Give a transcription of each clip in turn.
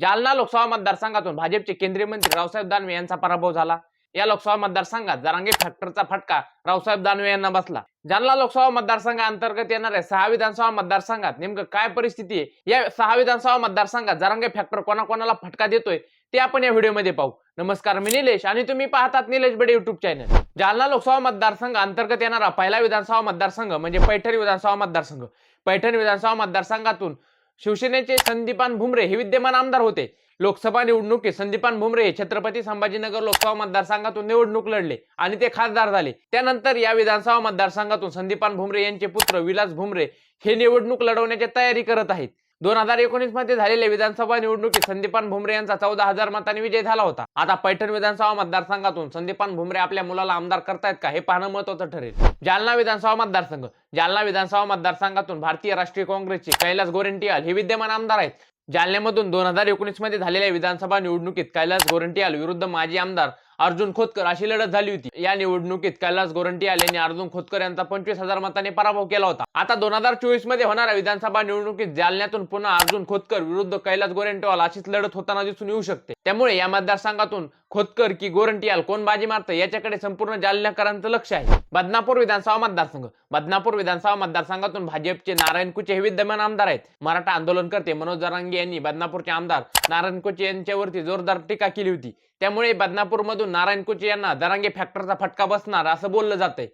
जालना लोकसभा मतदारसंघातून भाजपचे केंद्रीय मंत्री रावसाहेब दानवे यांचा पराभव झाला. या लोकसभा मतदारसंघात जरांगे फॅक्टरचा फटका रावसाहेब दानवे यांना बसला. जालना लोकसभा मतदारसंघाअंतर्गत येणाऱ्या सहा विधानसभा मतदारसंघात नेमकं काय परिस्थिती आहे? या सहा विधानसभा मतदारसंघात जरांगे फॅक्टर कोणाकोणाला फटका देतोय? ते आपण या व्हिडिओमध्ये पाहू. नमस्कार मी निलेश आणि तुम्ही पाहतात निलेश बडे युट्यूब चॅनल जालना लोकसभा मतदारसंघ अंतर्गत येणारा पहिला विधानसभा मतदारसंघ म्हणजे पैठण विधानसभा मतदारसंघ. पैठण विधानसभा मतदारसंघातून शिवसेनेचे संदीपान भुमरे हे विद्यमान आमदार होते. लोकसभा निवडणुकीत संदीपान भुमरे हे छत्रपती संभाजीनगर लोकसभा मतदारसंघातून निवडणूक लढले आणि ते खासदार झाले. त्यानंतर या विधानसभा मतदारसंघातून संदीपान भुमरे यांचे पुत्र विलास भुमरे हे निवडणूक लढवण्याची तयारी करत आहेत. दोन हजार एकोणीसमध्ये झालेल्या विधानसभा निवडणुकीत संदीपान भुमरे यांचा चौदा हजार मतांनी विजय झाला होता. आता पैठण विधानसभा मतदारसंघातून संदीपान भुमरे आपल्या मुलाला आमदार करतायत का हे पाहणं महत्वाचं ठरेल. जालना विधानसभा मतदारसंघ. जालना विधानसभा मतदारसंघातून भारतीय राष्ट्रीय काँग्रेसचे कैलास गोरेंटियाल हे विद्यमान आमदार आहेत. जालन्यामधून दोन हजार एकोणीसमध्ये झालेल्या विधानसभा निवडणुकीत कैलास गोरंटियाल विरुद्ध माजी आमदार अर्जुन खोतकर अशी लढत झाली होती. या निवडणुकीत कैलास गोरंटियाल यांनी अर्जुन खोतकर यांचा पंचवीस हजार मताने पराभव केला होता. आता दोन हजार चोवीसमध्ये होणाऱ्या विधानसभा निवडणुकीत जालन्यातून पुन्हा अर्जुन खोतकर विरुद्ध कैलास गोरंटीवाल अशीच लढत होताना दिसून येऊ शकते. त्यामुळे या मतदारसंघातून खोतकर की गोरंटियाल कोण बाजी मारतं याच्याकडे संपूर्ण जालन्याकरांचं लक्ष आहे. बदनापूर विधानसभा मतदारसंघ. बदनापूर विधानसभा मतदारसंघातून भाजपचे नारायण कुचे हे विद्यमान आमदार आहेत. मराठा आंदोलनकर्ते मनोज जरांगे यांनी बदनापूरचे आमदार नारायण कुचे यांच्यावरती जोरदार टीका केली होती. त्यामुळे बदनापूरमधून नारायण कुचे यांना दरांगे फॅक्टरचा फटका बसणार असं बोललं जातंय.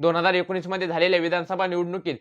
दोन हजार एकोणीसमध्ये झालेल्या विधानसभा निवडणुकीत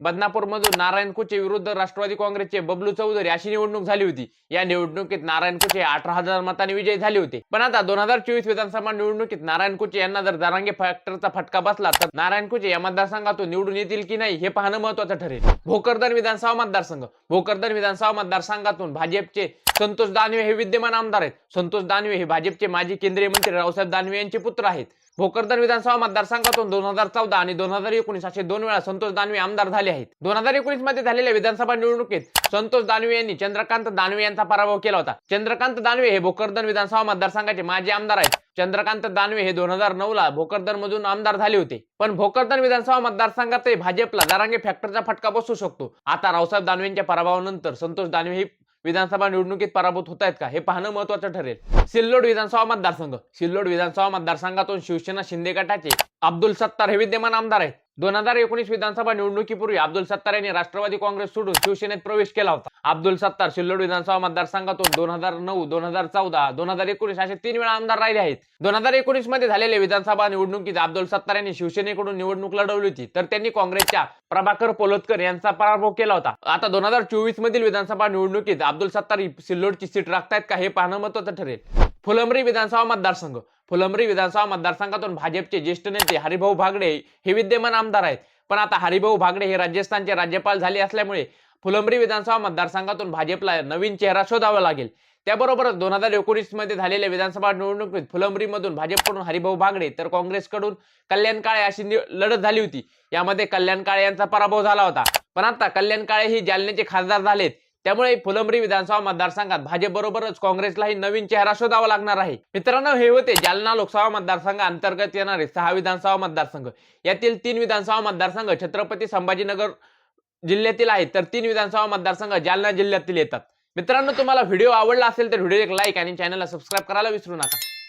बदनापूरमधून नारायण कुचे विरुद्ध राष्ट्रवादी काँग्रेसचे बबलू चौधरी अशी निवडणूक झाली होती. या निवडणुकीत नारायण कुचे अठरा हजार मतांनी विजयी झाले होते. पण आता दोन हजार चोवीस विधानसभा निवडणुकीत नारायण कुचे यांना जर दरांगे फॅक्टरचा फटका बसला तर नारायण कुचे या मतदारसंघातून निवडून येतील की नाही हे पाहणं महत्वाचं ठरेल. भोकरदन विधानसभा मतदारसंघ. भोकरदन विधानसभा मतदारसंघातून भाजपचे संतोष दानवे हे विद्यमान आमदार आहेत. संतोष दानवे हे भाजपचे माजी केंद्रीय मंत्री रावसाहेब दानवे यांचे पुत्र आहेत. भोकरदन विधानसभा मतदारसंघातून दोन हजार चौदा आणि दोन हजार एकोणीस असे दोन वेळा संतोष दानवे आमदार झाले आहेत. दोन हजार एकोणीसमध्ये झालेल्या विधानसभा निवडणुकीत संतोष दानवे यांनी चंद्रकांत दानवे यांचा पराभव केला होता. चंद्रकांत दानवे हे भोकरदन विधानसभा मतदारसंघाचे माजी आमदार आहेत. चंद्रकांत दानवे हे दोन हजार नऊ ला भोकरदन मधून आमदार झाले होते. पण भोकरदन विधानसभा मतदारसंघातही भाजपला दारांगे फॅक्टरचा फटका बसू शकतो. आता रावसाहेब दानवेंच्या पराभवानंतर संतोष दानवे हे विधानसभा निवडणुकीत पराभूत होत आहेत का? हे पाहणं महत्वाचं ठरेल. सिल्लोड विधानसभा मतदारसंघ. सिल्लोड विधानसभा मतदारसंघातून शिवसेना शिंदे गटाचे अब्दुल सत्तार हे विद्यमान आमदार आहेत. दोन हजार एकोणीस विधानसभा निवडणुकीपूर्वी अब्दुल सत्तार यांनी राष्ट्रवादी काँग्रेस सोडून शिवसेनेत प्रवेश केला होता. अब्दुल सत्तार सिल्लोड विधानसभा मतदारसंघातून दोन हजार नऊ दोन हजार चौदा दोन हजार एकोणीस असे तीन वेळा आमदार राहिले आहेत. दोन हजार एकोणीसमध्ये झालेल्या विधानसभा निवडणुकीत अब्दुल सत्तार यांनी शिवसेनेकडून निवडणूक लढवली होती. तर त्यांनी काँग्रेसच्या प्रभाकर पोलतकर यांचा पराभव केला होता. आता दोन हजार चोवीस मधील विधानसभा निवडणुकीत अब्दुल सत्तार सिल्लोडची सीट राखतायत का हे पाहणं महत्वाचं ठरेल. फुलंब्री विधानसभा मतदारसंघ. फुलंब्री विधानसभा मतदारसंघातून भाजपचे ज्येष्ठ नेते हरिभाऊ भागडे हे विद्यमान आमदार आहेत. पण आता हरिभाऊ भागडे हे राजस्थानचे राज्यपाल झाले असल्यामुळे फुलंब्री विधानसभा मतदारसंघातून भाजपला नवीन चेहरा शोधावा लागेल. त्याबरोबरच दोन हजार एकोणीसमध्ये झालेल्या विधानसभा निवडणुकीत फुलंब्रीमधून भाजपकडून हरिभाऊ भागडे तर काँग्रेसकडून कल्याण काळे अशी नि- लढत झाली होती. यामध्ये कल्याण काळे यांचा पराभव झाला होता. पण आता कल्याण काळे ही जालन्याचे खासदार झालेत. त्यामुळे फुलंब्री विधानसभा मतदारसंघात भाजप बरोबरच काँग्रेसलाही नवीन चेहरा शोधावा लागणार आहे. मित्रांनो हे होते जालना लोकसभा मतदारसंघ अंतर्गत येणारे सहा विधानसभा मतदारसंघ. यातील तीन विधानसभा मतदारसंघ छत्रपती संभाजीनगर जिल्ह्यातील आहेत तर तीन विधानसभा मतदारसंघ जालना जिल्ह्यातील येतात. मित्रांनो तुम्हाला व्हिडिओ आवडला असेल तर व्हिडिओ एक लाईक आणि चॅनलला सबस्क्राईब करायला विसरू नका.